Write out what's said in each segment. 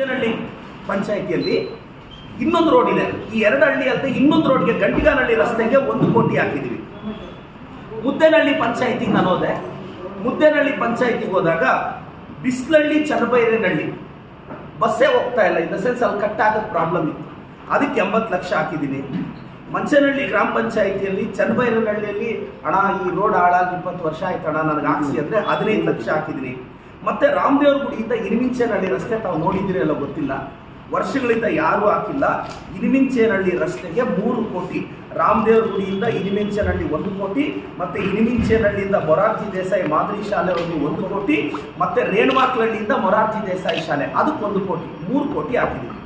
ಮುದ್ದೇನಹಳ್ಳಿ ಪಂಚಾಯಿತಿಯಲ್ಲಿ ಇನ್ನೊಂದು ರೋಡ್ ಇದೆ. ಈ ಎರಡು ಹಳ್ಳಿ ಅಂತ ಇನ್ನೊಂದು ರೋಡ್ಗೆ ಗಂಟಿಗಾನಹಳ್ಳಿ ರಸ್ತೆಗೆ ಒಂದು ಕೋಟಿ ಹಾಕಿದ್ವಿ. ಮುದ್ದೇನಹಳ್ಳಿ ಪಂಚಾಯಿತಿಗೆ ನಾನು ಹೋದೆ. ಮುದ್ದೇನಹಳ್ಳಿ ಪಂಚಾಯಿತಿಗೆ ಹೋದಾಗ ಬಿಸ್ಲಹಳ್ಳಿ ಚನ್ನಬೈರೇನಹಳ್ಳಿ ಬಸ್ಸೇ ಹೋಗ್ತಾ ಇಲ್ಲ. ಇನ್ ದ ಸೆನ್ಸ್ ಅಲ್ಲಿ ಕಟ್ ಆಗೋದು ಪ್ರಾಬ್ಲಮ್ ಇತ್ತು. ಅದಕ್ಕೆ ಎಂಬತ್ತು ಲಕ್ಷ ಹಾಕಿದ್ದೀನಿ ಮಂಚನಹಳ್ಳಿ ಗ್ರಾಮ ಪಂಚಾಯಿತಿಯಲ್ಲಿ ಚನ್ನಬೈರನಹಳ್ಳಿಯಲ್ಲಿ, ಅಣ್ಣ, ಈ ರೋಡ್ ಹಾಳಾಗಿ ಇಪ್ಪತ್ತು ವರ್ಷ ಆಯ್ತು ಅಣ್ಣ ನನಗೆ ಹಾಕ್ಸಿ ಅಂದರೆ ಹದಿನೈದು ಲಕ್ಷ ಹಾಕಿದ್ದೀನಿ ಮತ್ತೆ ರಾಮದೇವ್ರ ಗುಡಿಯಿಂದ ಇನಿಮಿಂಚೇನಹಳ್ಳಿ ರಸ್ತೆ ತಾವು ನೋಡಿದ್ದೀರಿ ಅಲ್ಲ ಗೊತ್ತಿಲ್ಲ. ವರ್ಷಗಳಿಂದ ಯಾರೂ ಹಾಕಿಲ್ಲ. ಇನಿಮಿಂಚೇನಹಳ್ಳಿ ರಸ್ತೆಗೆ ಮೂರು ಕೋಟಿ, ರಾಮದೇವ್ರ ಗುಡಿಯಿಂದ ಇನಿಮಿಂಚೇನಹಳ್ಳಿ ಒಂದು ಕೋಟಿ, ಮತ್ತೆ ಇನಿಮಿಂಚೇನಹಳ್ಳಿಯಿಂದ ಮೊರಾರ್ಜಿ ದೇಸಾಯಿ ಮಾದರಿ ಶಾಲೆ ಒಂದು ಕೋಟಿ, ಮತ್ತೆ ರೇಣುಮಾಕ್ಲಹಳ್ಳಿಯಿಂದ ಮೊರಾರ್ಜಿ ದೇಸಾಯಿ ಶಾಲೆ ಅದಕ್ಕೆ ಒಂದು ಕೋಟಿ, ಮೂರು ಕೋಟಿ ಹಾಕಿದ್ದೀವಿ.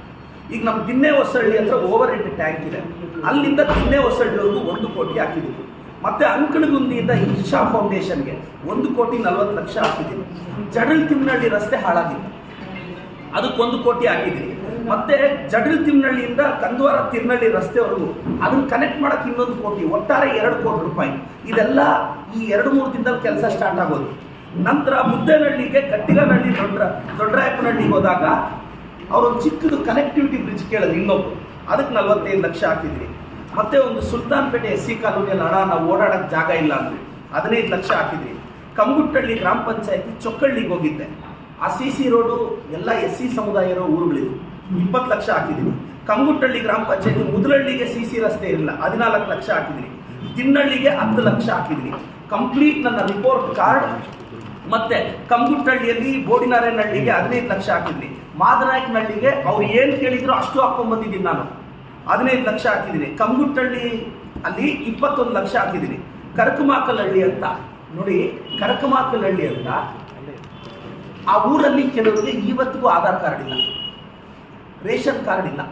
ಈಗ ನಮ್ಮ ದಿನ್ನೆ ಹೊಸಳ್ಳಿ ಹತ್ರ ಓವರ್ ಹೆಡ್ ಟ್ಯಾಂಕ್ ಇದೆ. ಅಲ್ಲಿಂದ ದಿನ್ನೆ ಹೊಸಳ್ಳಿವರೆಗೂ ಒಂದು ಕೋಟಿ ಹಾಕಿದ್ದೀವಿ. ಮತ್ತೆ ಅಂಕಣಗುಂದಿಯಿಂದ ಇಶಾ ಫೌಂಡೇಶನ್ಗೆ ಒಂದು ಕೋಟಿ ನಲವತ್ತು ಲಕ್ಷ ಹಾಕಿದ್ದೀವಿ ಜಡಲ್ ತಿಮ್ನಹಳ್ಳಿ ರಸ್ತೆ ಹಾಳಾಗಿತ್ತು. ಅದಕ್ಕೊಂದು ಕೋಟಿ ಹಾಕಿದ್ರಿ ಮತ್ತೆ ಜಡಲ್ ತಿಮ್ನಹಳ್ಳಿಯಿಂದ ಕಂದ್ವಾರ ತಿರ್ನಳ್ಳಿ ರಸ್ತೆವರೆಗೂ ಅದನ್ನ ಕನೆಕ್ಟ್ ಮಾಡಕ್ಕೆ ಇನ್ನೊಂದು ಕೋಟಿ, ಒಟ್ಟಾರೆ ಎರಡು ಕೋಟಿ ರೂಪಾಯಿ. ಇದೆಲ್ಲ ಈ ಎರಡು ಮೂರು ದಿನದಲ್ಲಿ ಕೆಲಸ ಸ್ಟಾರ್ಟ್ ಆಗೋದು. ನಂತರ ಮುದ್ದೇನಹಳ್ಳಿಗೆ ಕಟ್ಟಿಗನಹಳ್ಳಿ ದೊಡ್ಡ, ದೊಡ್ಡರಾಯಪ್ಪನಹಳ್ಳಿಗೆ ಹೋದಾಗ ಅವರೊಂದು ಚಿಕ್ಕದು ಕನೆಕ್ಟಿವಿಟಿ ಬ್ರಿಡ್ಜ್ ಕೇಳೋದು ಇನ್ನೊಬ್ರು. ಅದಕ್ಕೆ ನಲ್ವತ್ತೈದು ಲಕ್ಷ ಹಾಕಿದ್ರಿ ಮತ್ತೆ ಒಂದು ಸುಲ್ತಾನ್ಪೇಟೆ ಎಸ್ ಸಿ ಕಾಲೋನಿಯಲ್ಲಿ ಹಣ, ನಾವು ಓಡಾಡಕ್ಕೆ ಜಾಗ ಇಲ್ಲ ಅಂದ್ವಿ. ಹದಿನೈದು ಲಕ್ಷ ಹಾಕಿದ್ವಿ. ಕಂಗುಟ್ಟಳ್ಳಿ ಗ್ರಾಮ ಪಂಚಾಯತಿ ಚೊಕ್ಕಳ್ಳಿಗೆ ಹೋಗಿದ್ದೆ. ಆ ಸಿ ಸಿ ರೋಡು, ಎಲ್ಲ ಎಸ್ ಸಿ ಸಮುದಾಯ ಇರೋ ಊರುಗಳಿದ್ವು ಇಪ್ಪತ್ತು ಲಕ್ಷ ಹಾಕಿದ್ದೀನಿ ಕಂಗುಟ್ಟಳ್ಳಿ ಗ್ರಾಮ ಪಂಚಾಯತಿ ಮುದಲಹಳ್ಳಿಗೆ ಸಿ ಸಿ ರಸ್ತೆ ಇರಲಿಲ್ಲ ಹದಿನಾಲ್ಕು ಲಕ್ಷ ಹಾಕಿದ್ವಿ ತಿನ್ನಳ್ಳಿಗೆ ಹತ್ತು ಲಕ್ಷ ಹಾಕಿದ್ವಿ ಕಂಪ್ಲೀಟ್ ನನ್ನ ರಿಪೋರ್ಟ್ ಕಾರ್ಡ್ ಮತ್ತೆ ಕಂಗುಟ್ಟಳ್ಳಿಯಲ್ಲಿ ಬೋಡಿನಾರಾಯಣಹಳ್ಳಿಗೆ ಹದಿನೈದು ಲಕ್ಷ ಹಾಕಿದ್ವಿ. ಮಾದನಾಯಕನಹಳ್ಳಿಗೆ ಅವ್ರು ಏನು ಕೇಳಿದ್ರು ಅಷ್ಟು ಹಾಕೊಂಡ್ ಬಂದಿದ್ದೀನಿ ನಾನು. ಹದಿನೈದು ಲಕ್ಷ ಹಾಕಿದ್ದೀನಿ. ಕಂಗುಟ್ಟಳ್ಳಿ ಅಲ್ಲಿ ಇಪ್ಪತ್ತೊಂದು ಲಕ್ಷ ಹಾಕಿದ್ದೀನಿ. ಕರಕಮಾಕಲಹಳ್ಳಿ ಅಂತ. ನೋಡಿ ಕರಕಮಾಕಲಹಳ್ಳಿ ಅಂತ. ಆ ಊರಲ್ಲಿ ಕೆಲವರಿಗೆ ಇವತ್ತಿಗೂ ಆಧಾರ್ ಕಾರ್ಡ್ ಇಲ್ಲ. ರೇಷನ್ ಕಾರ್ಡ್ ಇಲ್ಲ.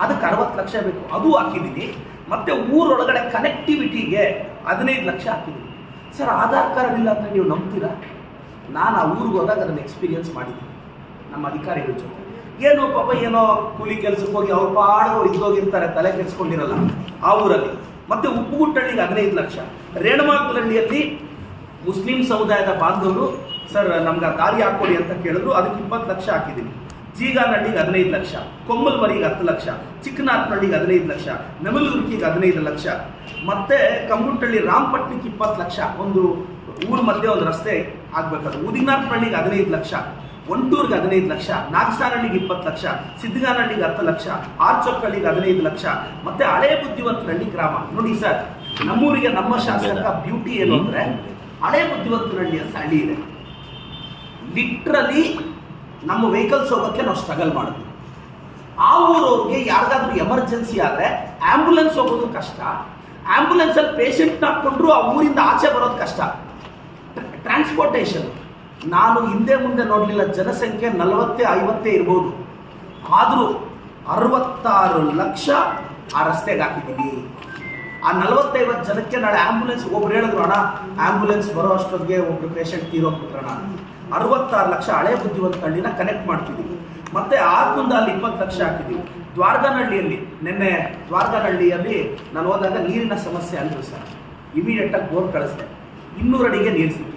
ಅದಕ್ಕೆ ಅರವತ್ತು ಲಕ್ಷ ಬೇಕು. ಅದು ಹಾಕಿದ್ದೀನಿ. ಮತ್ತೆ ಊರೊಳಗಡೆ ಕನೆಕ್ಟಿವಿಟಿಗೆ ಹದಿನೈದು ಲಕ್ಷ ಹಾಕಿದ್ದೀನಿ. ಸರ್, ಆಧಾರ್ ಕಾರ್ಡ್ ಇಲ್ಲ ಅಂತ ನೀವು ನಂಬ್ತೀರಾ? ನಾನು ಆ ಊರಿಗೆ ಹೋದಾಗ ಅದನ್ನು ಎಕ್ಸ್ಪೀರಿಯನ್ಸ್ ಮಾಡಿದ್ದೀನಿ. ನಮ್ಮ ಅಧಿಕಾರಿಗಳ ಜೊತೆ. ಏನೋ ಪಾಪ ಏನೋ ಕೂಲಿ ಕೆಲಸಕ್ಕೆ ಹೋಗಿ ಅವ್ರ ಪಾಡ್ಗಳು ಇದ್ದೋಗಿರ್ತಾರೆ, ತಲೆ ಕೆಡಿಸ್ಕೊಂಡಿರಲ್ಲ ಆ ಊರಲ್ಲಿ. ಮತ್ತೆ ಉಪ್ಪುಗುಟ್ಟಳ್ಳಿಗೆ ಹದಿನೈದು ಲಕ್ಷ. ರೇಣುಮಾಕಲಹಳ್ಳಿಯಲ್ಲಿ ಮುಸ್ಲಿಂ ಸಮುದಾಯದ ಬಾಂಧವರು, ಸರ್, ನಮ್ಗೆ ದಾರಿ ಹಾಕ್ಕೊಡಿ ಅಂತ ಕೇಳಿದ್ರು, ಅದಕ್ಕೆ ಇಪ್ಪತ್ತು ಲಕ್ಷ ಹಾಕಿದ್ದೀನಿ. ಜೀಗಾನಹಳ್ಳಿಗೆ ಹದಿನೈದು ಲಕ್ಷ ಕೊಮ್ಮಲ್ಮರಿಗೆ ಹತ್ತು ಲಕ್ಷ, ಚಿಕ್ಕನಾಥನಹಳ್ಳಿಗೆ ಹದಿನೈದು ಲಕ್ಷ ನೆಮಲುರ್ಕಿಗೆ ಹದಿನೈದು ಲಕ್ಷ. ಮತ್ತೆ ಕಂಗುಟ್ಟಳ್ಳಿ ರಾಮಪಟ್ಟಣಕ್ಕೆ ಇಪ್ಪತ್ತು ಲಕ್ಷ. ಒಂದು ಊರ ಮಧ್ಯೆ ಒಂದು ರಸ್ತೆ ಆಗ್ಬೇಕಾದ್ರೆ, ಉದಿನಾಥನಹಳ್ಳಿಗೆ ಹದಿನೈದು ಲಕ್ಷ. ಒಂಟೂರ್ಗೆ ಹದಿನೈದು ಲಕ್ಷ ನಾಗಸಾನಹಳ್ಳಿಗೆ ಇಪ್ಪತ್ತು ಲಕ್ಷ ಸಿದ್ಧಗಾನಹಳ್ಳಿಗೆ ಹತ್ತು ಲಕ್ಷ ಆರ್ಚೊಕ್ಕಹಳ್ಳಿಗೆ ಹದಿನೈದು ಲಕ್ಷ. ಮತ್ತೆ ಹಳೆ ಬುದ್ಧಿವಂತನಹಳ್ಳಿ ಗ್ರಾಮ. ನೋಡಿ ಸರ್, ನಮ್ಮೂರಿಗೆ ನಮ್ಮ ಶಾಸಕ ಬ್ಯೂಟಿ ಏನು ಅಂದ್ರೆ, ಹಳೆ ಬುದ್ಧಿವಂತನಹಳ್ಳಿ ಅಂತ ಹಳ್ಳಿ ಇದೆ. ಲಿಟ್ರಲಿ ನಮ್ಮ ವೆಹಿಕಲ್ಸ್ ಹೋಗೋಕ್ಕೆ ನಾವು ಸ್ಟ್ರಗಲ್ ಮಾಡಿದ್ವಿ ಆ ಊರವ್ರಿಗೆ ಯಾರಿಗಾದ್ರೂ ಎಮರ್ಜೆನ್ಸಿ ಆದರೆ ಆಂಬುಲೆನ್ಸ್ ಹೋಗೋದು ಕಷ್ಟ. ಆಂಬುಲೆನ್ಸಲ್ಲಿ ಪೇಷಂಟ್ನ ಹಾಕ್ಕೊಂಡ್ರು ಆ ಊರಿಂದ ಆಚೆ ಬರೋದು ಕಷ್ಟ. ಟ್ರಾನ್ಸ್ಪೋರ್ಟೇಷನ್ ನಾನು ಹಿಂದೆ ಮುಂದೆ ನೋಡಲಿಲ್ಲ, ಜನಸಂಖ್ಯೆ ನಲವತ್ತೇ, ಐವತ್ತೇ ಇರ್ಬೋದು. ಆದರೂ ಅರವತ್ತಾರು ಲಕ್ಷ ಆ ರಸ್ತೆಗೆ ಹಾಕಿದ್ದೀನಿ. ಆ ನಲವತ್ತೈವತ್ತು ಜನಕ್ಕೆ ನಾಳೆ ಆ್ಯಂಬುಲೆನ್ಸ್ ಒಬ್ರು ಹೇಳಿದ್ರು, ಅಣ್ಣ ಆ್ಯಂಬುಲೆನ್ಸ್ ಬರೋ ಅಷ್ಟೊತ್ತಿಗೆ ಒಬ್ರು ಪೇಷಂಟ್ ತೀರೋಗ್ಬಿಟ್ರಣ ಅರವತ್ತಾರು ಲಕ್ಷ ಹಳೆ ಬುದ್ಧಿವಂತ ಹಳ್ಳಿನ ಕನೆಕ್ಟ್ ಮಾಡ್ತಿದ್ದೀವಿ ಮತ್ತೆ ಆಗುಂದ ಅಲ್ಲಿ ಇಪ್ಪತ್ತು ಲಕ್ಷ ಹಾಕಿದ್ದೀವಿ ದ್ವಾರಗಾನಹಳ್ಳಿಯಲ್ಲಿ ನಿನ್ನೆ ದ್ವಾರಗಾನಹಳ್ಳಿಯಲ್ಲಿ ನಾನು ಹೋದಾಗ ನೀರಿನ ಸಮಸ್ಯೆ ಅಂದರು ಸರ್. ಇಮಿಡಿಯೇಟಾಗಿ ಬೋರ್ ಕಳಿಸ್ದೆ. ಇನ್ನೂರು ಅಡಿಗೆ ನೀರು ಸಿಕ್ಕಿದೆ.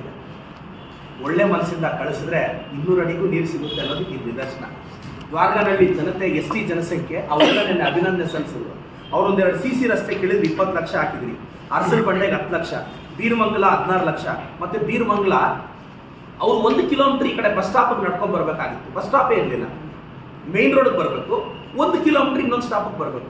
ಒಳ್ಳೆ ಮನಸ್ಸಿಂದ ಕಳಿಸಿದ್ರೆ ಇನ್ನೂರು ಅಡಿಗೂ ನೀರು ಸಿಗುತ್ತೆ ಅನ್ನೋದಕ್ಕೆ ಇದು ನಿದರ್ಶನ. ದ್ವಾರಕಾನಲ್ಲಿ ಜನತೆ, ಎಸ್ ಟಿ ಜನಸಂಖ್ಯೆ ಅವರೆಲ್ಲ ನಿನ್ನೆ ಅಭಿನಂದನೆ ಸಲ್ಲಿಸಿದ್ರು. ಅವರೊಂದೆರಡು ಸಿ ಸಿ ರಸ್ತೆ ಕೇಳಿದ್ರೆ, ಇಪ್ಪತ್ತು ಲಕ್ಷ ಹಾಕಿದ್ರಿ. ಅರಸಲ್ ಬಂಡೆಗೆ ಹತ್ತು ಲಕ್ಷ, ಬೀರ್ಮಂಗಲ ಹದಿನಾರು ಲಕ್ಷ, ಮತ್ತೆ ಬೀರ್ಮಂಗಲ, ಅವ್ರು ಒಂದು ಕಿಲೋಮೀಟರ್ ಈ ಕಡೆ ಬಸ್ ಸ್ಟಾಪಿಗೆ ನಡ್ಕೊಂಡು ಬರಬೇಕಾಗಿತ್ತು. ಬಸ್ ಸ್ಟಾಪೇ ಇರಲಿಲ್ಲ. ಮೇನ್ ರೋಡ್ಗೆ ಬರಬೇಕು, ಒಂದು ಕಿಲೋಮೀಟರ್ ಇನ್ನೊಂದು ಸ್ಟಾಪಿಗೆ ಬರಬೇಕು.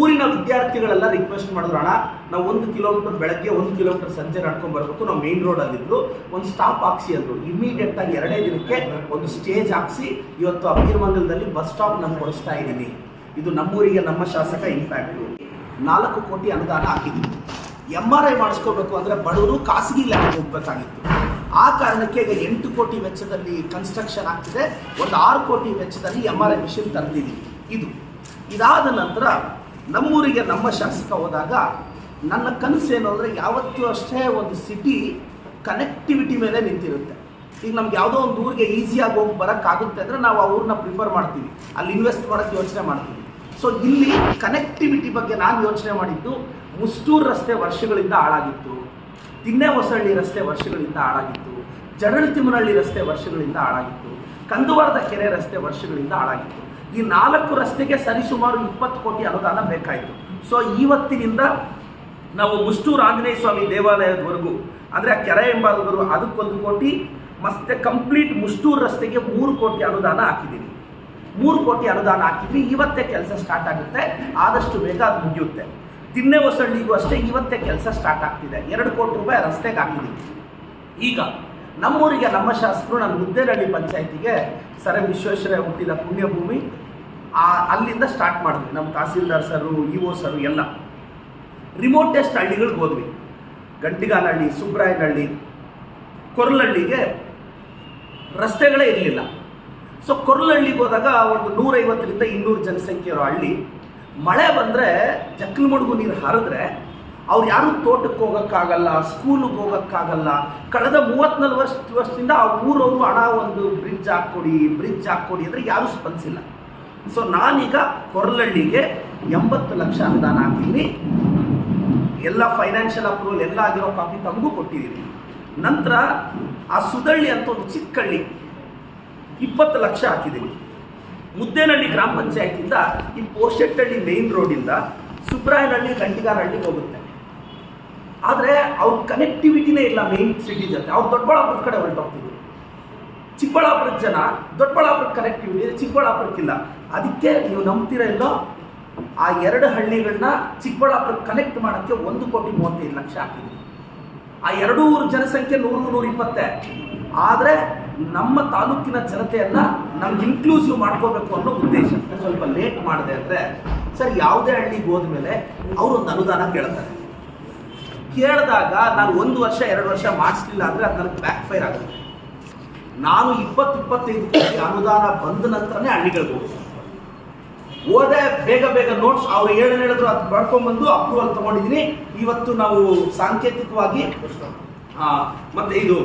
ಊರಿನ ವಿದ್ಯಾರ್ಥಿಗಳೆಲ್ಲ ರಿಕ್ವೆಸ್ಟ್ ಮಾಡಿದ್ರು, ಅಣ್ಣ, ನಾವು ಒಂದು ಕಿಲೋಮೀಟರ್ ಬೆಳಗ್ಗೆ ಒಂದು ಕಿಲೋಮೀಟರ್ ಸಂಜೆ ನಡ್ಕೊಂಡು ಬರಬೇಕು, ನಾವು ಮೇನ್ ರೋಡಲ್ಲಿದ್ದು ಒಂದು ಸ್ಟಾಪ್ ಹಾಕ್ಸಿ ಅಂದರು. ಇಮಿಡಿಯೇಟ್ ಆಗಿ ಎರಡೇ ದಿನಕ್ಕೆ ಒಂದು ಸ್ಟೇಜ್ ಹಾಕ್ಸಿ, ಇವತ್ತು ಅಭಿರ್ಮಂಗಲದಲ್ಲಿ ಬಸ್ ಸ್ಟಾಪ್ ನಾನು ಕೊಡಿಸ್ತಾ ಇದ್ದೀನಿ. ಇದು ನಮ್ಮೂರಿಗೆ, ನಮ್ಮ ಶಾಸಕ ಇಂಪ್ಯಾಕ್ಟ್ ನಾಲ್ಕು ಕೋಟಿ ಅನುದಾನ ಹಾಕಿದ್ದೀವಿ ಎಂ ಆರ್ ಐ ಮಾಡಿಸ್ಕೋಬೇಕು ಅಂದರೆ ಬಡವರು ಖಾಸಗಿ ಲ್ಯಾಬ್ಗೆ ಹೋಗ್ಬೇಕಾಗಿತ್ತು. ಆ ಕಾರಣಕ್ಕೆ ಈಗ ಎಂಟು ಕೋಟಿ ವೆಚ್ಚದಲ್ಲಿ ಕನ್ಸ್ಟ್ರಕ್ಷನ್ ಆಗ್ತಿದೆ. ಒಂದು ಆರು ಕೋಟಿ ವೆಚ್ಚದಲ್ಲಿ ಎಂ ಆರ್ ಐ ಮಿಷಿನ್ ತರ್ತಿದ್ದೀವಿ ಇದು ಇದಾದ ನಂತರ ನಮ್ಮೂರಿಗೆ ನಮ್ಮ ಶಾಸಕ ಹೋದಾಗ, ನನ್ನ ಕನಸು ಏನು ಅಂದರೆ ಯಾವತ್ತೂ ಅಷ್ಟೇ ಒಂದು ಸಿಟಿ ಕನೆಕ್ಟಿವಿಟಿ ಮೇಲೆ ನಿಂತಿರುತ್ತೆ. ಈಗ ನಮ್ಗೆ ಯಾವುದೋ ಒಂದು ಊರಿಗೆ ಈಸಿಯಾಗಿ ಹೋಗಿ ಬರೋಕ್ಕಾಗುತ್ತೆ ಅಂದರೆ ನಾವು ಆ ಊರನ್ನ ಪ್ರಿಫರ್ ಮಾಡ್ತೀವಿ. ಅಲ್ಲಿ ಇನ್ವೆಸ್ಟ್ ಮಾಡೋಕ್ಕೆ ಯೋಚನೆ ಮಾಡ್ತೀವಿ. ಸೊ ಇಲ್ಲಿ ಕನೆಕ್ಟಿವಿಟಿ ಬಗ್ಗೆ ನಾನು ಯೋಚನೆ ಮಾಡಿದ್ದು ಮುಸ್ಟೂರು ರಸ್ತೆ ವರ್ಷಗಳಿಂದ ಹಾಳಾಗಿತ್ತು. ತಿನ್ನೆ ಹೊಸಳ್ಳಿ ರಸ್ತೆ ವರ್ಷಗಳಿಂದ ಹಾಳಾಗಿತ್ತು. ಜಡಳ್ ತಿಮ್ಮನಹಳ್ಳಿ ರಸ್ತೆ ವರ್ಷಗಳಿಂದ ಹಾಳಾಗಿತ್ತು. ಕಂದುವಾರದ ಕೆರೆ ರಸ್ತೆ ವರ್ಷಗಳಿಂದ ಹಾಳಾಗಿತ್ತು. ಈ ನಾಲ್ಕು ರಸ್ತೆಗೆ ಸರಿಸುಮಾರು ಇಪ್ಪತ್ತು ಕೋಟಿ ಅನುದಾನ ಬೇಕಾಯಿತು. ಸೊ ಇವತ್ತಿನಿಂದ ನಾವು ಮುಷ್ಟೂರು ಆಂಜನೇಯ ಸ್ವಾಮಿ ದೇವಾಲಯದವರೆಗೂ, ಅಂದರೆ ಆ ಕೆರೆ ಎಂಬಾದವರು ಅದಕ್ಕೊಂದು ಕೋಟಿ, ಮತ್ತೆ ಕಂಪ್ಲೀಟ್ ಮುಷ್ಟೂರು ರಸ್ತೆಗೆ ಮೂರು ಕೋಟಿ ಅನುದಾನ ಹಾಕಿದ್ದೀವಿ ಮೂರು ಕೋಟಿ ಅನುದಾನ ಹಾಕಿದ್ವಿ, ಇವತ್ತೇ ಕೆಲಸ ಸ್ಟಾರ್ಟ್ ಆಗುತ್ತೆ, ಆದಷ್ಟು ಬೇಗ ಅದು ಮುಗಿಯುತ್ತೆ. ತಿನ್ನೆ ಹೊಸಳ್ಳಿಗೂ ಅಷ್ಟೇ ಇವತ್ತೇ ಕೆಲಸ ಸ್ಟಾರ್ಟ್ ಆಗ್ತಿದೆ. ಎರಡು ಕೋಟಿ ರೂಪಾಯಿ ರಸ್ತೆಗೆ ಹಾಕಿದ್ದೀವಿ ಈಗ ನಮ್ಮೂರಿಗೆ ನಮ್ಮ ಶಾಸಕರು ನನ್ನ ಮುದ್ದೇನಹಳ್ಳಿ ಪಂಚಾಯತಿಗೆ, ಸರ್ ವಿಶ್ವೇಶ್ವರಯ್ಯ ಹುಟ್ಟಿದ ಪುಣ್ಯಭೂಮಿ ಆ, ಅಲ್ಲಿಂದ ಸ್ಟಾರ್ಟ್ ಮಾಡಿದ್ವಿ. ನಮ್ಮ ತಹಸೀಲ್ದಾರ್ ಸರು ಇ ಒ ಸರು ಎಲ್ಲ. ರಿಮೋಟೆಸ್ಟ್ ಹಳ್ಳಿಗಳಿಗೆ ಹೋದ್ವಿ. ಗಂಟಿಗಾನಹಳ್ಳಿ, ಸುಬ್ರಾಯನಹಳ್ಳಿ, ಕೊರ್ಲಹಳ್ಳಿಗೆ ರಸ್ತೆಗಳೇ ಇರಲಿಲ್ಲ. ಸೊ ಕೊರ್ಲಹಳ್ಳಿಗೆ ಹೋದಾಗ ಒಂದು ನೂರೈವತ್ತರಿಂದ ಇನ್ನೂರು ಜನಸಂಖ್ಯೆ ಇರೋ ಹಳ್ಳಿ. ಮಳೆ ಬಂದರೆ ಜಕ್ಕಲು ಮಡುಗು ನೀರು ಹರಿದ್ರೆ ಅವ್ರು ಯಾರು ತೋಟಕ್ಕೆ ಹೋಗೋಕ್ಕಾಗಲ್ಲ ಸ್ಕೂಲಿಗೆ ಹೋಗೋಕ್ಕಾಗಲ್ಲ, ಕಳೆದ ಮೂವತ್ನಾಲ್ಕು ವರ್ಷ ವರ್ಷದಿಂದ ಆ ಊರವರು ಹಣ ಒಂದು ಬ್ರಿಡ್ಜ್ ಹಾಕ್ಕೊಡಿ ಬ್ರಿಡ್ಜ್ ಹಾಕ್ಕೊಡಿ ಅಂದರೆ ಯಾರೂ ಸ್ಪಂದಿಸಿಲ್ಲ. ಸೊ ನಾನೀಗ ಕೊರ್ಲಹಳ್ಳಿಗೆ ಎಂಬತ್ತು ಲಕ್ಷ ಅನುದಾನ ಹಾಕಿದ್ದೀನಿ. ಎಲ್ಲ ಫೈನಾನ್ಷಿಯಲ್ ಅಪ್ರೂವಲ್ ಎಲ್ಲ ಆಗಿರೋ ಕಾಪಿ ತಮಗೂ ಕೊಟ್ಟಿದ್ದೀನಿ. ನಂತರ ಆ ಸುದಳ್ಳಿ ಅಂತ ಒಂದು ಚಿಕ್ಕಳ್ಳಿ ಇಪ್ಪತ್ತು ಲಕ್ಷ ಹಾಕಿದ್ದೀನಿ. ಮುದ್ದೇನಹಳ್ಳಿ ಗ್ರಾಮ ಪಂಚಾಯತಿಯಿಂದ ಈ ಪೋಷೆಟ್ಟಹಳ್ಳಿ ಮೇನ್ ರೋಡಿಂದ ಸುಬ್ರಾಯನಹಳ್ಳಿ ಗಂಟಿಗಾರಹಳ್ಳಿಗೆ ಹೋಗುತ್ತೆ. ಆದರೆ ಅವ್ರ ಕನೆಕ್ಟಿವಿಟಿನೇ ಇಲ್ಲ ಮೇನ್ ಸಿಟಿ ಜೊತೆ. ಅವ್ರು ದೊಡ್ಡಬಳ್ಳಾಪುರದ ಕಡೆ ಹೊರಟೋಗ್ತಿದ್ರು. ಚಿಕ್ಕಬಳ್ಳಾಪುರದ ಜನ ದೊಡ್ಡಬಳ್ಳಾಪುರದ ಕನೆಕ್ಟಿವಿಟಿ ಚಿಕ್ಕಬಳ್ಳಾಪುರಕ್ಕಿಲ್ಲ. ಅದಕ್ಕೆ ನೀವು ನಂಬ್ತೀರಾ ಇಲ್ಲೋ, ಆ ಎರಡು ಹಳ್ಳಿಗಳನ್ನ ಚಿಕ್ಕಬಳ್ಳಾಪುರ ಕನೆಕ್ಟ್ ಮಾಡೋಕ್ಕೆ ಒಂದು ಕೋಟಿ ಮೂವತ್ತೈದು ಲಕ್ಷ ಹಾಕಿದ್ವಿ ಆ ಎರಡು ಊರು ಜನಸಂಖ್ಯೆ ನೂರು, ನೂರ ಇಪ್ಪತ್ತೆ. ಆದರೆ ನಮ್ಮ ತಾಲೂಕಿನ ಜನತೆಯನ್ನು ನಮ್ಗೆ ಇನ್ಕ್ಲೂಸಿವ್ ಮಾಡ್ಕೋಬೇಕು ಅನ್ನೋ ಉದ್ದೇಶ. ಸ್ವಲ್ಪ ಲೇಟ್ ಮಾಡಿದೆ ಅಂದರೆ, ಸರ್, ಯಾವುದೇ ಹಳ್ಳಿಗೆ ಅವರು ಒಂದು ಅನುದಾನ ಕೇಳ್ತಾರೆ. ಕೇಳಿದಾಗ ನಾನು ಒಂದು ವರ್ಷ, ಎರಡು ವರ್ಷ ಮಾಡಿಸ್ಲಿಲ್ಲ ಅಂದರೆ ಅದು ನನಗೆ ಬ್ಯಾಕ್ ಫೈರ್ ಆಗುತ್ತೆ. ನಾನು ಇಪ್ಪತ್ತು, ಇಪ್ಪತ್ತೈದು ಕೋಟಿ ಅನುದಾನ ಬಂದ ನಂತರನೇ ಹಳ್ಳಿಗಳಿಗೆ ಹೋಗ್ತೀನಿ. ಹೋದೆ ಬೇಗ ಬೇಗ ನೋಟ್ಸ್ ಅವ್ರು ಏನು ಹೇಳಿದ್ರು ಅದು ಬರ್ಕೊಂಡ್ಬಂದು ಅಪ್ರೂವಲ್ ತಗೊಂಡಿದ್ದೀನಿ ಇವತ್ತು ನಾವು ಸಾಂಕೇತಿಕವಾಗಿ ಮತ್ತೆ ಇದು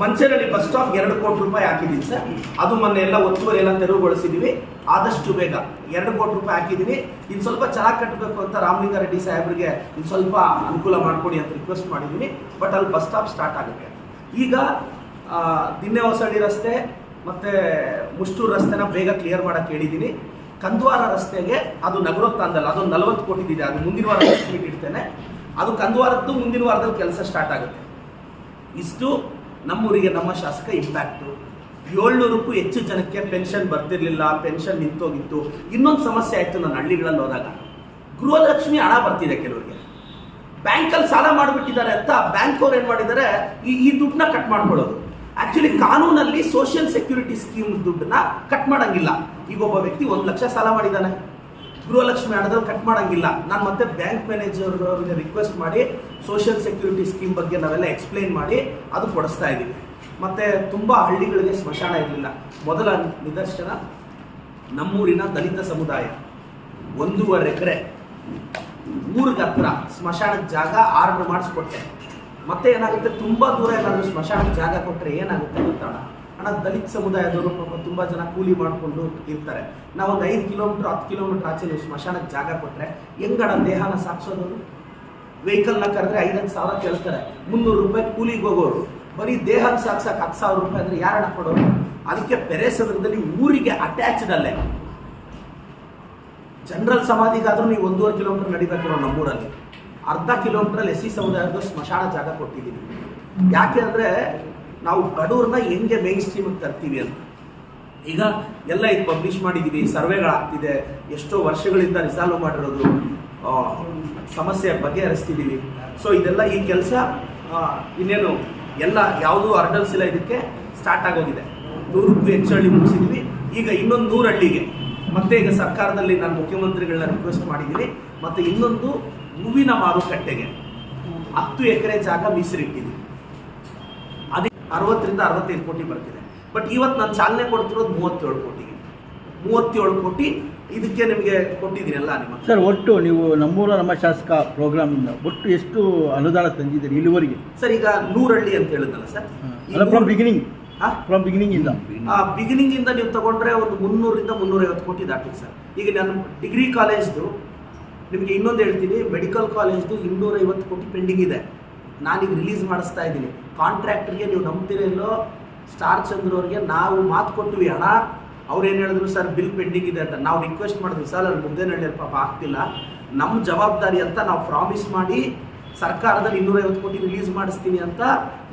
ಮಂಚೇನಹಳ್ಳಿ ಬಸ್ ಸ್ಟಾಪ್ ಎರಡು ಕೋಟಿ ರೂಪಾಯಿ ಹಾಕಿದ್ದೀನಿ ಸರ್. ಅದು ಮೊನ್ನೆ ಎಲ್ಲ ಒತ್ತುವರಿ ಎಲ್ಲ ತೆರವುಗೊಳಿಸಿದ್ದೀವಿ ಆದಷ್ಟು ಬೇಗ ಎರಡು ಕೋಟಿ ರೂಪಾಯಿ ಹಾಕಿದ್ದೀನಿ ಇನ್ನು ಸ್ವಲ್ಪ ಚೆನ್ನಾಗಿ ಕಟ್ಟಬೇಕು ಅಂತ ರಾಮಲಿಂಗಾರೆಡ್ಡಿ ಸಾಹೇಬ್ರಿಗೆ ಇನ್ನು ಸ್ವಲ್ಪ ಅನುಕೂಲ ಮಾಡಿಕೊಡಿ ಅಂತ ರಿಕ್ವೆಸ್ಟ್ ಮಾಡಿದ್ದೀನಿ ಬಟ್ ಅಲ್ಲಿ ಬಸ್ ಸ್ಟಾಪ್ ಸ್ಟಾರ್ಟ್ ಆಗುತ್ತೆ. ಈಗ ದಿನ್ನೆ ಹೊಸಳ್ಳಿ ರಸ್ತೆ ಮತ್ತು ಮುಷ್ಟೂರು ರಸ್ತೆನ ಬೇಗ ಕ್ಲಿಯರ್ ಮಾಡೋಕ್ಕೆ ಹೇಳಿದ್ದೀನಿ ಕಂದ್ವಾರ ರಸ್ತೆಗೆ ಅದು ನಗರೋತ್ತಾಂದಲ್ಲ ಅದೊಂದು ನಲವತ್ತು ಕೋಟಿದಿದೆ ಅದು ಮುಂದಿನ ವಾರ ಇಡ್ತೇನೆ. ಅದು ಕಂದ್ವಾರದ್ದು ಮುಂದಿನ ವಾರದಲ್ಲಿ ಕೆಲಸ ಸ್ಟಾರ್ಟ್ ಆಗುತ್ತೆ. ಇಷ್ಟು ನಮ್ಮೂರಿಗೆ, ನಮ್ಮ ಶಾಸಕ ಇಂಪ್ಯಾಕ್ಟು ಏಳ್ನೂರಕ್ಕೂ ಹೆಚ್ಚು ಜನಕ್ಕೆ ಪೆನ್ಷನ್ ಬರ್ತಿರ್ಲಿಲ್ಲ ಪೆನ್ಷನ್ ನಿಂತೋಗಿತ್ತು. ಇನ್ನೊಂದು ಸಮಸ್ಯೆ ಆಯಿತು ನನ್ನ ಹಳ್ಳಿಗಳಲ್ಲಿ ಹೋದಾಗ. ಗೃಹಲಕ್ಷ್ಮಿ ಹಣ ಬರ್ತಿದೆ ಕೆಲವರಿಗೆ. ಬ್ಯಾಂಕಲ್ಲಿ ಸಾಲ ಮಾಡಿಬಿಟ್ಟಿದ್ದಾರೆ ಅಂತ ಬ್ಯಾಂಕ್ ಅವ್ರು ಏನು ಮಾಡಿದ್ದಾರೆ? ಈ ಈ ದುಡ್ಡನ್ನ ಕಟ್ ಮಾಡ್ಕೊಳ್ಳೋದು. ಆಕ್ಚುಲಿ ಕಾನೂನಲ್ಲಿ ಸೋಷಿಯಲ್ ಸೆಕ್ಯೂರಿಟಿ ಸ್ಕೀಮ್ ದುಡ್ಡನ್ನ ಕಟ್ ಮಾಡಂಗಿಲ್ಲ. ಈಗ ಒಬ್ಬ ವ್ಯಕ್ತಿ ಒಂದು ಲಕ್ಷ ಸಾಲ ಮಾಡಿದ್ದಾನೆ ಗೃಹಲಕ್ಷ್ಮಿ ಹಣದಲ್ಲಿ ಕಟ್ ಮಾಡಂಗಿಲ್ಲ. ನಾನು ಮತ್ತೆ ಬ್ಯಾಂಕ್ ಮ್ಯಾನೇಜರ್ ಅವ್ರಿಗೆ ರಿಕ್ವೆಸ್ಟ್ ಮಾಡಿ ಸೋಷಿಯಲ್ ಸೆಕ್ಯೂರಿಟಿ ಸ್ಕೀಮ್ ಬಗ್ಗೆ ನಾವೆಲ್ಲ ಎಕ್ಸ್ಪ್ಲೈನ್ ಮಾಡಿ ಅದು ಕೊಡಿಸ್ತಾ ಇದ್ದೀವಿ ಮತ್ತೆ ತುಂಬ ಹಳ್ಳಿಗಳಿಗೆ ಸ್ಮಶಾನ ಇರಲಿಲ್ಲ. ಮೊದಲ ನಿದರ್ಶನ ನಮ್ಮೂರಿನ ದಲಿತ ಸಮುದಾಯ. ಒಂದೂವರೆ ಎಕರೆ. ಊರಿಗೆ ಸ್ಮಶಾನದ ಜಾಗ ಆರ್ಡರ್ ಮಾಡಿಸ್ಕೊಟ್ಟೆ. ಮತ್ತೆ ಏನಾಗುತ್ತೆ? ತುಂಬ ದೂರ ಏನಾದರೂ ಸ್ಮಶಾನಕ್ಕೆ ಜಾಗ ಕೊಟ್ಟರೆ ಏನಾಗುತ್ತೆ ಗೊತ್ತಣ ಅಣ್ಣ? ದಲಿತ ಸಮುದಾಯದವರು ತುಂಬ ಜನ ಕೂಲಿ ಮಾಡಿಕೊಂಡು ಇರ್ತಾರೆ. ನಾವು ಒಂದು ಐದು ಕಿಲೋಮೀಟ್ರ್, ಹತ್ತು ಕಿಲೋಮೀಟರ್ ಆಚೆ ಸ್ಮಶಾನಕ್ಕೆ ಜಾಗ ಕೊಟ್ಟರೆ ಹೆಂಗಣ ದೇಹನ ಸಾಕ್ಸೋದವರು ವೆಹಿಕಲ್ನ ಕರೆದ್ರೆ ಐದತ್ತು ಸಾವಿರ ಕೇಳ್ತಾರೆ. ಮುನ್ನೂರು ರೂಪಾಯಿ ಕೂಲಿಗೆ ಹೋಗೋರು. ಬರೀ ದೇಹನ ಸಾಕ್ಸಕ್ಕೆ ಹತ್ತು ಸಾವಿರ ರೂಪಾಯಿ ಅಂದರೆ ಯಾರಣ್ಣ ಕೊಡೋರು? ಅದಕ್ಕೆ ಪೆರೇಸದ್ರದಲ್ಲಿ ಊರಿಗೆ ಅಟ್ಯಾಚ್ಡ್ ಅಲ್ಲೇ. ಜನರಲ್ ಸಮಾಧಿಗಾದ್ರೂ ನೀವು ಒಂದೂವರೆ ಕಿಲೋಮೀಟರ್ ನಡಿಬೇಕಿರೋ ನಮ್ಮೂರಲ್ಲಿ. ಅರ್ಧ ಕಿಲೋಮೀಟ್ರಲ್ಲಿ ಎಸ್ ಸಿ ಸಮುದಾಯದ ಸ್ಮಶಾನ ಜಾಗ ಕೊಟ್ಟಿದ್ದೀವಿ ಯಾಕೆ ಅಂದರೆ ನಾವು ಬಡವ್ರನ್ನ ಹೆಂಗೆ ಮೇನ್ ಸ್ಟ್ರೀಮಿಗೆ ತರ್ತೀವಿ ಅಂತ. ಈಗ ಎಲ್ಲ ಇದು ಪಬ್ಲಿಷ್ ಮಾಡಿದ್ದೀವಿ ಸರ್ವೆಗಳಾಗ್ತಿದೆ ಎಷ್ಟೋ ವರ್ಷಗಳಿಂದ ರಿಸಾಲ್ವ್ ಮಾಡಿರೋದು ಸಮಸ್ಯೆ ಬಗೆಹರಿಸ್ತಿದ್ದೀವಿ ಸೊ ಇದೆಲ್ಲ ಈ ಕೆಲಸ ಇನ್ನೇನು ಎಲ್ಲ ಯಾವುದೂ ಅರ್ಡಲ್ಸ್ ಇಲ್ಲ ಇದಕ್ಕೆ ಸ್ಟಾರ್ಟ್ ಆಗೋಗಿದೆ. ನೂರಕ್ಕೂ ಹೆಚ್ಚು ಹಳ್ಳಿ ಮುಗಿಸಿದ್ವಿ. ಈಗ ಇನ್ನೊಂದು ನೂರು ಹಳ್ಳಿಗೆ. ಮತ್ತೆ ಈಗ ಸರ್ಕಾರದಲ್ಲಿ ನಾನು ಮುಖ್ಯಮಂತ್ರಿಗಳನ್ನ ರಿಕ್ವೆಸ್ಟ್ ಮಾಡಿದ್ದೀನಿ ಮತ್ತೆ ಇನ್ನೊಂದು ಹೂವಿನ ಮಾರುಕಟ್ಟೆಗೆ ಹತ್ತು ಎಕರೆ ಜಾಗ ಮೀಸಲಿಟ್ಟಿದೆ. ಅದೇ ಅರವತ್ತರಿಂದ ಅರವತ್ತೈದು ಕೋಟಿ ಬರ್ತಿದೆ. ಬಟ್ ಇವತ್ತು ನಾನು ಚಾಲನೆ ಕೊಡ್ತಿರೋದು ಮೂವತ್ತೇಳು ಕೋಟಿಗೆ. ಮೂವತ್ತೇಳು ಕೋಟಿ ಇದಕ್ಕೆ ನಿಮಗೆ ಕೊಟ್ಟಿದ್ದೀರಲ್ಲ ನಿಮ್ಮ ಸರ್ ಒಟ್ಟು ನೀವು ನಮ್ಮೂರ ನಮ್ಮ ಶಾಸಕ ಪ್ರೋಗ್ರಾಮಿಂದ ಒಟ್ಟು ಎಷ್ಟು ಅನುದಾನ ತಂದಿದ್ದೀರಿ ಇಲ್ಲಿವರೆಗೆ ಸರ್ ಈಗ ನೂರಳ್ಳಿ ಅಂತ ಹೇಳಿದ್ನಲ್ಲ ಸರ್. ಅಲ್ಲ ಫ್ರಮ್ ಬಿಗಿನಿಂಗ್? ಫ್ರಮ್ ಬಿಗಿನಿಂಗ್ ಇಂದ. ಆ ಬಿಗಿನಿಂಗ್ ಇಂದ ನೀವು ತಗೊಂಡ್ರೆ ಒಂದು ಮುನ್ನೂರಿಂದ ಮುನ್ನೂರೈವತ್ತು ಕೋಟಿ ದಾಟಿದೆ ಸರ್. ಈಗ ನಾನು ಡಿಗ್ರಿ ಕಾಲೇಜ್ದು ನಿಮಗೆ ಇನ್ನೊಂದು ಹೇಳ್ತೀನಿ ಮೆಡಿಕಲ್ ಕಾಲೇಜ್ದು ಇನ್ನೂರೈವತ್ತು ಕೋಟಿ ಪೆಂಡಿಂಗ್ ಇದೆ. ನಾನೀಗ ರಿಲೀಸ್ ಮಾಡಿಸ್ತಾ ಇದ್ದೀನಿ. ಕಾಂಟ್ರಾಕ್ಟ್ರಿಗೆ ನೀವು ನಂಬ್ತಿರೋ ಇಲ್ಲೋ ಸ್ಟಾರ್ ಚಂದ್ರ ಅವ್ರಿಗೆ ನಾವು ಮಾತು ಕೊಟ್ಟಿವಿ ಹಣ ಅವ್ರೇನು ಹೇಳಿದ್ರು, ಸರ್ ಬಿಲ್ ಪೆಂಡಿಂಗ್ ಇದೆ ಅಂತ. ನಾವು ರಿಕ್ವೆಸ್ಟ್ ಮಾಡಿದ್ವಿ, ಸರ್, ಅಲ್ಲಿ ಮುಂದೆ ನಡೆಯಲ್ಲ ಪಾಪ ಆಗ್ತಿಲ್ಲ ನಮ್ಮ ಜವಾಬ್ದಾರಿ ಅಂತ ನಾವು ಪ್ರಾಮಿಸ್ ಮಾಡಿ, ಸರ್ಕಾರದಲ್ಲಿ ಇನ್ನೂರೈವತ್ತು ಕೋಟಿ ರಿಲೀಸ್ ಮಾಡಿಸ್ತೀನಿ ಅಂತ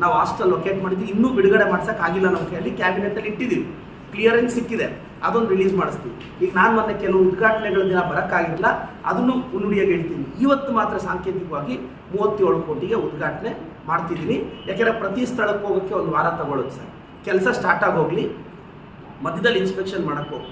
ನಾವು ಹಾಸ್ಟೆಲ್ ಲೊಕೇಟ್ ಮಾಡಿದ್ವಿ. ಇನ್ನೂ ಬಿಡುಗಡೆ ಮಾಡ್ಸೋಕ್ಕಾಗಿಲ್ಲ ನಮ್ಮ ಕೈಯಲ್ಲಿ ಕ್ಯಾಬಿನೆಟಲ್ಲಿ ಇಟ್ಟಿದ್ದೀವಿ. ಕ್ಲಿಯರೆನ್ಸ್ ಸಿಕ್ಕಿದೆ. ಅದೊಂದು ರಿಲೀಸ್ ಮಾಡಿಸ್ತೀವಿ ಈಗ ನಾನು ಮೊನ್ನೆ ಕೆಲವು ಉದ್ಘಾಟನೆಗಳ ದಿನ ಬರೋಕ್ಕಾಗಿಲ್ಲ. ಅದನ್ನು ಮುನ್ನುಡಿಯಾಗಿ ಹೇಳ್ತೀನಿ. ಇವತ್ತು ಮಾತ್ರ ಸಾಂಕೇತಿಕವಾಗಿ ಮೂವತ್ತೇಳು ಕೋಟಿಗೆ ಉದ್ಘಾಟನೆ ಮಾಡ್ತಿದ್ದೀನಿ. ಯಾಕೆಂದರೆ ಪ್ರತಿ ಸ್ಥಳಕ್ಕೆ ಹೋಗೋಕ್ಕೆ ಒಂದು ವಾರ ತಗೊಳ್ಳೋದು ಸರ್. ಕೆಲಸ ಸ್ಟಾರ್ಟ್ ಆಗೋಗ್ಲಿ, ಮಧ್ಯದಲ್ಲಿ ಇನ್ಸ್ಪೆಕ್ಷನ್ ಮಾಡೋಕ್ಕೆ